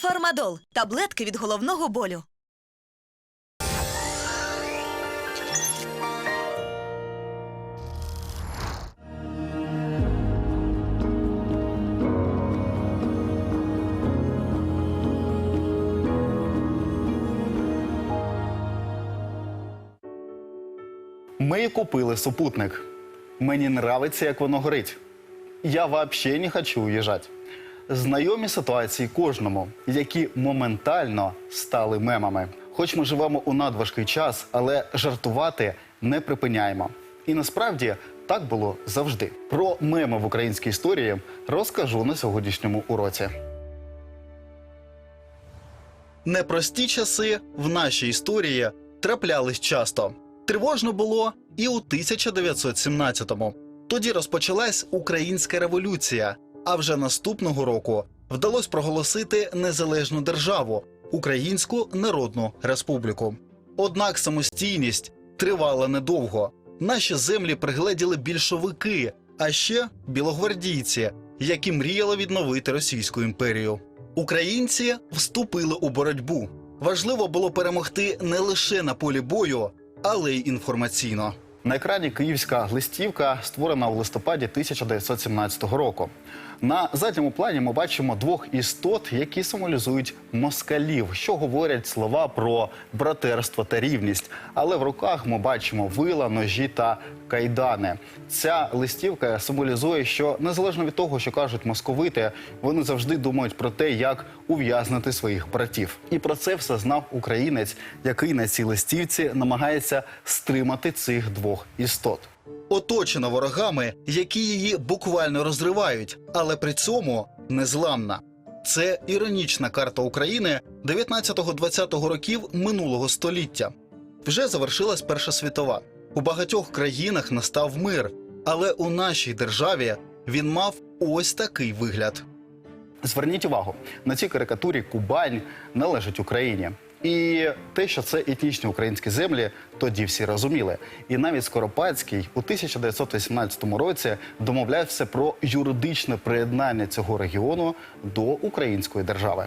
Фармадол таблетки від головного болю. Ми купили супутник. Мені нравиться, як воно горить. Я вообще не хочу уїжджати. Знайомі ситуації кожному, які моментально стали мемами. Хоч ми живемо у надважкий час, але жартувати не припиняємо. І насправді так було завжди. Про меми в українській історії розкажу на сьогоднішньому уроці. Непрості часи в нашій історії траплялись часто. Тривожно було і у 1917-му. Тоді розпочалась українська революція. А вже наступного року вдалося проголосити незалежну державу Українську Народну Республіку. Однак самостійність тривала недовго. Наші землі пригледіли більшовики, а ще білогвардійці, які мріяли відновити Російську імперію. Українці вступили у боротьбу. Важливо було перемогти не лише на полі бою, але й інформаційно. На екрані київська листівка, створена у листопаді 1917 року. На задньому плані ми бачимо двох істот, які символізують москалів, що говорять слова про братерство та рівність. Але в руках ми бачимо вила, ножі та кайдани. Ця листівка символізує, що незалежно від того, що кажуть московити, вони завжди думають про те, як ув'язнити своїх братів. І про це все знав українець, який на цій листівці намагається стримати цих двох істот. Оточена ворогами, які її буквально розривають, але при цьому незламна. Це іронічна карта України 19-20 років минулого століття. Вже завершилась Перша світова. У багатьох країнах настав мир, але у нашій державі він мав ось такий вигляд. Зверніть увагу, на цій карикатурі Кубань належить Україні. І те, що це етнічні українські землі, тоді всі розуміли. І навіть Скоропадський у 1918 році домовлявся про юридичне приєднання цього регіону до української держави.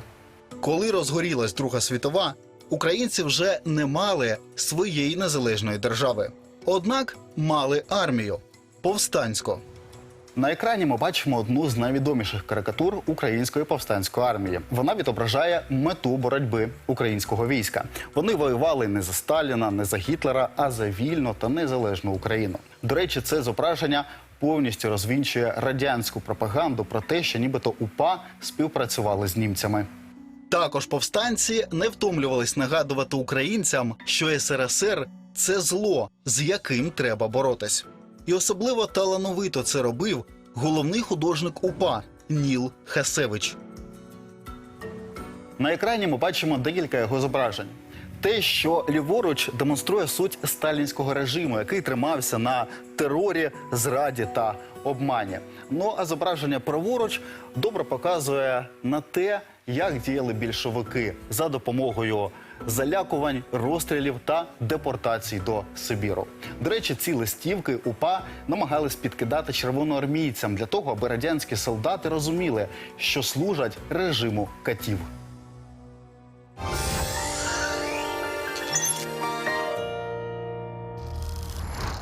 Коли розгорілась Друга світова, українці вже не мали своєї незалежної держави. Однак мали армію повстанську. На екрані ми бачимо одну з найвідоміших карикатур української повстанської армії. Вона відображає мету боротьби українського війська. Вони воювали не за Сталіна, не за Гітлера, а за вільну та незалежну Україну. До речі, це зображення повністю розвінчує радянську пропаганду про те, що нібито УПА співпрацювали з німцями. Також повстанці не втомлювались нагадувати українцям, що СРСР це зло, з яким треба боротись. І особливо талановито це робив головний художник УПА Ніл Хасевич. На екрані ми бачимо декілька його зображень. Те, що ліворуч демонструє суть сталінського режиму, який тримався на терорі, зраді та обмані. Ну а зображення праворуч добре показує на те, як діяли більшовики за допомогою залякувань, розстрілів та депортацій до Сибіру. До речі, ці листівки УПА намагались підкидати червоноармійцям для того, аби радянські солдати розуміли, що служать режиму катів.